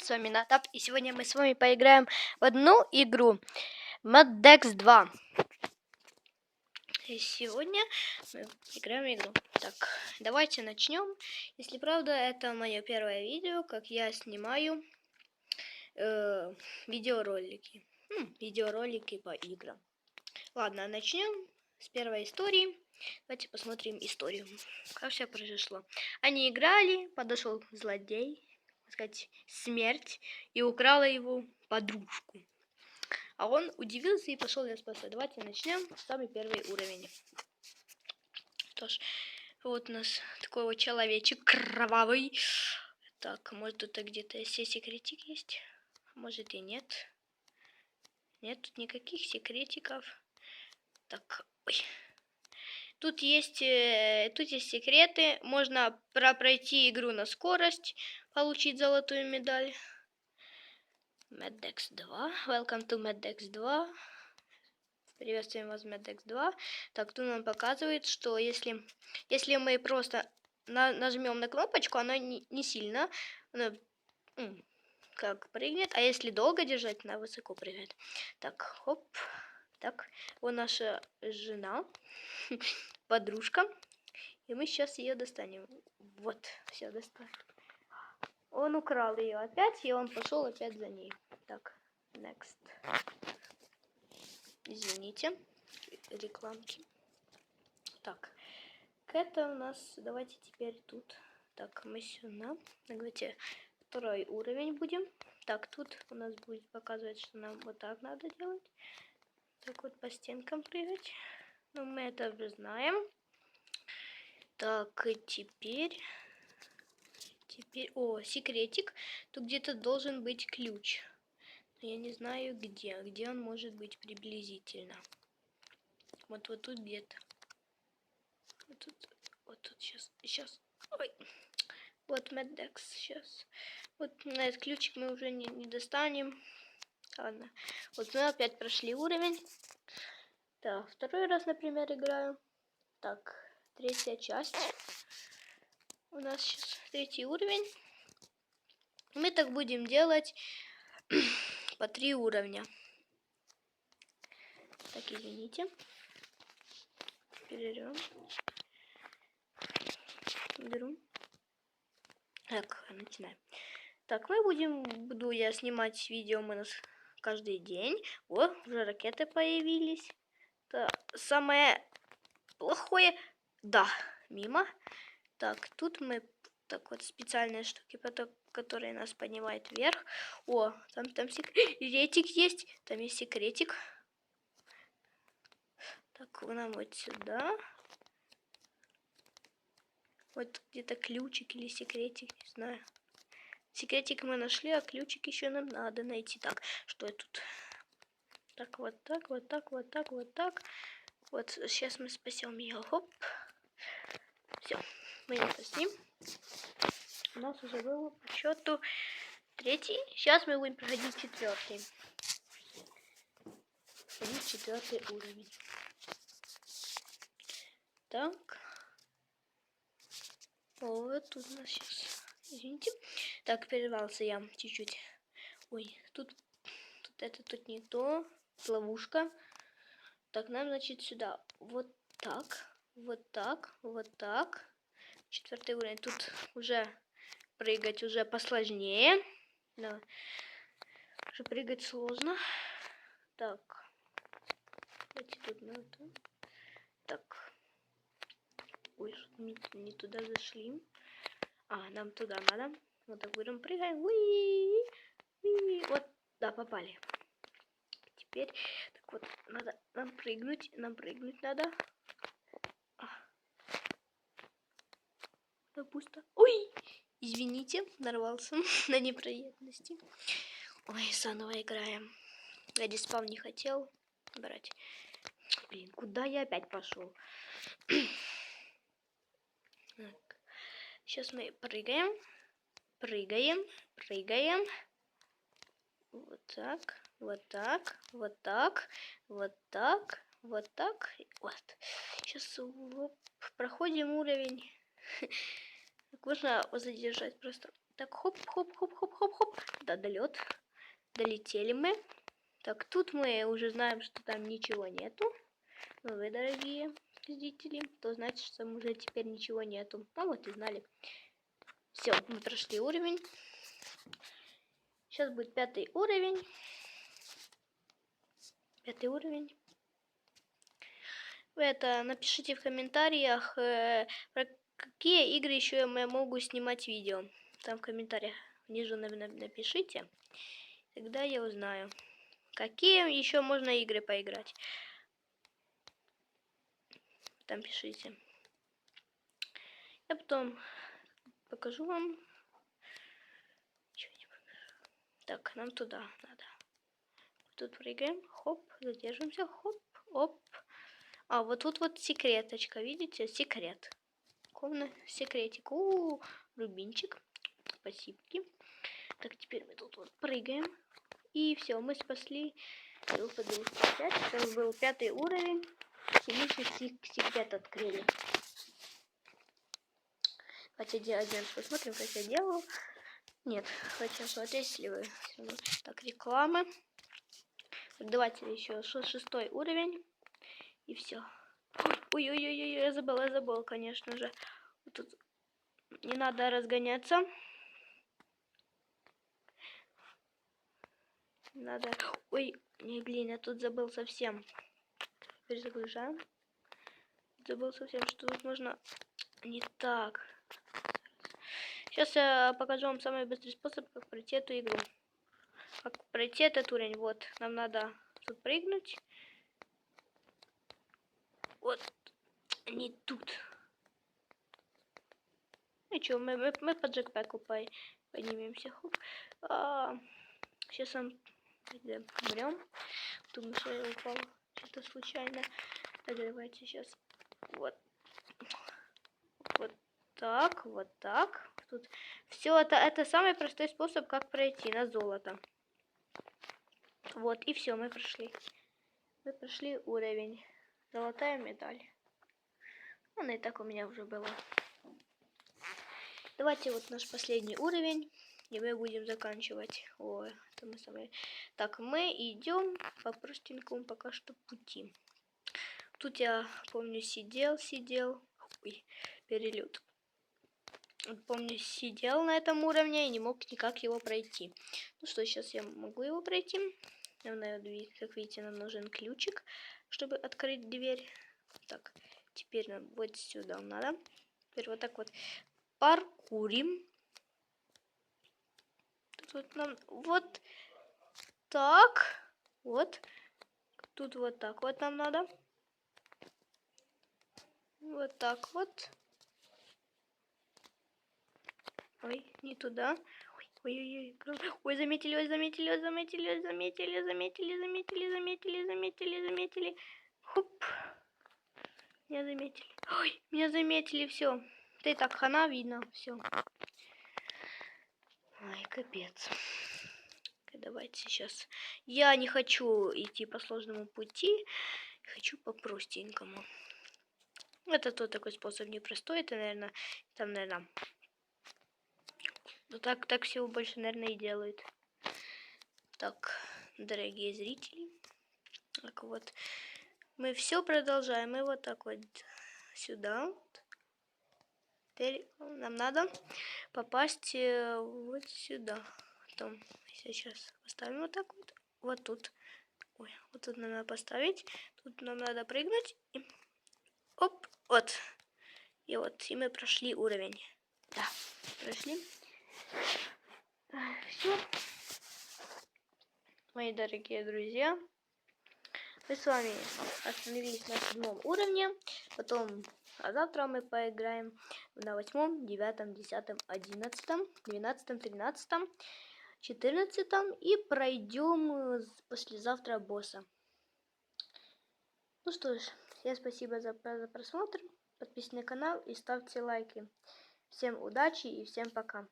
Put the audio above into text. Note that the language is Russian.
С вами Натап, и сегодня мы с вами поиграем в одну игру Mad Dex 2. И сегодня мы играем в игру. Так, давайте начнем. Если правда, это мое первое видео, как я снимаю э, видеоролики. Хм, видеоролики по играм. Ладно, начнем с первой истории. Давайте посмотрим историю. Как все произошло. Они играли, подошел злодей, сказать, смерть и украла его подружку. А он удивился и пошел ее спасать. Давайте начнем. Самый первый уровень. Что ж, вот у нас такой вот человечек кровавый. Так, может тут где-то все секретик есть? Может и нет. Нет тут никаких секретиков. Так, ой. Тут есть, э, тут есть секреты. Можно про пройти игру на скорость, получить золотую медаль. MadDex 2. Welcome to MadDex 2. Приветствуем вас, MadDex 2. Так, тут нам показывает, что если, если мы просто на, нажмем на кнопочку, она не, не сильно она, как прыгнет. А если долго держать, она высоко прыгает. Так, хоп. Так, вот наша жена, подружка. И мы сейчас ее достанем. Вот, все, достали. Он украл ее опять, и он пошел опять за ней. Так, next. Извините, рекламки. Так, это у нас, давайте теперь тут. Так, мы сюда. Давайте второй уровень будем. Так, тут у нас будет показывать, что нам вот так надо делать вот по стенкам прыгать. Ну, мы это уже знаем. Так, и теперь... Теперь... О, секретик. Тут где-то должен быть ключ. Но я не знаю где. Где он может быть приблизительно. Вот вот тут где-то. Вот тут. Вот тут сейчас. Сейчас. Ой. Вот Медекс сейчас. Вот на этот ключик мы уже не, не достанем. Ладно. Вот мы опять прошли уровень. Так, второй раз, например, играю. Так, третья часть. У нас сейчас третий уровень. Мы так будем делать по три уровня. Так, извините. Берем. Беру. Так, начинаем. Так, мы будем, буду я снимать видео мы нас каждый день. О, уже ракеты появились. Это самое плохое... Да, мимо. Так, тут мы... Так вот, специальные штуки, которые нас поднимают вверх. О, там, там секретик есть. Там есть секретик. Так, нам вот сюда. Вот где-то ключик или секретик, не знаю. Секретик мы нашли, а ключик еще нам надо найти. Так, что я тут? Так, вот так, вот так, вот так, вот так. Вот сейчас мы спасем ее. Хоп. Все, мы ее спасим. У нас уже было по счету третий. Сейчас мы будем проходить четвертый. Проходить четвертый уровень. Так. Вот тут у нас сейчас Извините. Так, прервался я чуть-чуть. Ой, тут, тут это тут не то. Ловушка. Так, нам, значит, сюда. Вот так. Вот так. Вот так. Четвертый уровень. Тут уже прыгать уже посложнее. Да. Уже прыгать сложно. Так. Давайте тут надо. Так. Ой, не, не туда зашли. А, нам туда надо. Вот так будем прыгаем. Уи. Вот, да, попали. Теперь, так вот, надо нам прыгнуть. Нам прыгнуть надо. А. Да пусто. Ой, извините, нарвался на неприятности. Ой, заново играем. Я диспам не хотел брать. Блин, куда я опять пошел? Сейчас мы прыгаем, прыгаем, прыгаем. Вот так, вот так, вот так, вот так, вот так. Вот. Сейчас проходим уровень. Можно задержать просто. Так, хоп, хоп, хоп, хоп, хоп, хоп. вертолет. Долетели мы. Так, тут мы уже знаем, что там ничего нету. Но вы, дорогие зрители, то значит, что уже теперь ничего нету. Ну вот и знали. Все, мы прошли уровень. Сейчас будет пятый уровень. Пятый уровень. Вы это напишите в комментариях, э, про какие игры еще я могу снимать видео. Там в комментариях внизу напишите. Тогда я узнаю, какие еще можно игры поиграть. Там пишите. Я потом покажу вам. Так, нам туда надо. Тут прыгаем, хоп, задержимся, хоп, оп. А, вот тут вот секреточка, видите? Секрет. Комна, секретик. У, -у, -у рубинчик. Спасибо. Так, теперь мы тут вот прыгаем. И все, мы спасли подружку 5. Это был пятый уровень. Химичный секрет открыли. Хотя один посмотрим, как я делал. Нет, хотя смотреть, если вы... Так, рекламы. Давайте еще шестой уровень. И все. Ой-ой-ой, я забыл, я забыл, конечно же. Тут не надо разгоняться. Надо... Ой, не, блин, я тут забыл совсем. Перезагружаем. Забыл совсем, что тут можно... Не так. Сейчас я покажу вам самый быстрый способ, как пройти эту игру. Как пройти этот уровень. Вот, нам надо тут прыгнуть. Вот. Не тут. Ну что, мы, мы, мы по джекпеку поднимемся. Хоп. А, сейчас он умрем. Думаю, что я упал что-то случайно. Так, давайте сейчас. Вот. Вот так, вот так. Тут все это, это самый простой способ, как пройти на золото. Вот, и все, мы прошли. Мы прошли уровень. Золотая медаль. Ну, и так у меня уже было. Давайте вот наш последний уровень. И мы будем заканчивать. О, мы самые... Так, мы идем по простенькому пока что пути. Тут я, помню, сидел, сидел. Ой, перелет. Помню, сидел на этом уровне и не мог никак его пройти. Ну что, сейчас я могу его пройти. Нам, как видите, нам нужен ключик чтобы открыть дверь. Так, теперь нам вот сюда надо. Теперь вот так вот паркурим. Тут нам вот так. Вот. Тут вот так вот нам надо. Вот так вот. Ой, не туда. Ой-ой-ой. Ой, заметили, ой, заметили, ой, заметили, заметили, заметили, заметили, заметили, заметили, заметили. Хоп. Меня заметили. Ой, меня заметили, все. И так хана видно, все. Ай, капец. Давайте сейчас. Я не хочу идти по сложному пути. Хочу по простенькому. Это тот такой способ непростой. Это, наверное, там, наверное, ну так, так всего больше, наверное, и делают. Так, дорогие зрители. Так вот. Мы все продолжаем. И вот так вот сюда. Теперь нам надо попасть э, вот сюда. Потом сейчас поставим вот так вот. Вот тут. Ой, вот тут нам надо поставить. Тут нам надо прыгнуть. И... Оп, вот. И вот, и мы прошли уровень. Да, прошли. Все. Мои дорогие друзья. Мы с вами остановились на седьмом уровне. Потом, а завтра мы поиграем на восьмом, девятом, десятом, одиннадцатом, двенадцатом, тринадцатом, четырнадцатом. И пройдем послезавтра босса. Ну что ж, всем спасибо за, за просмотр. Подписывайтесь на канал и ставьте лайки. Всем удачи и всем пока.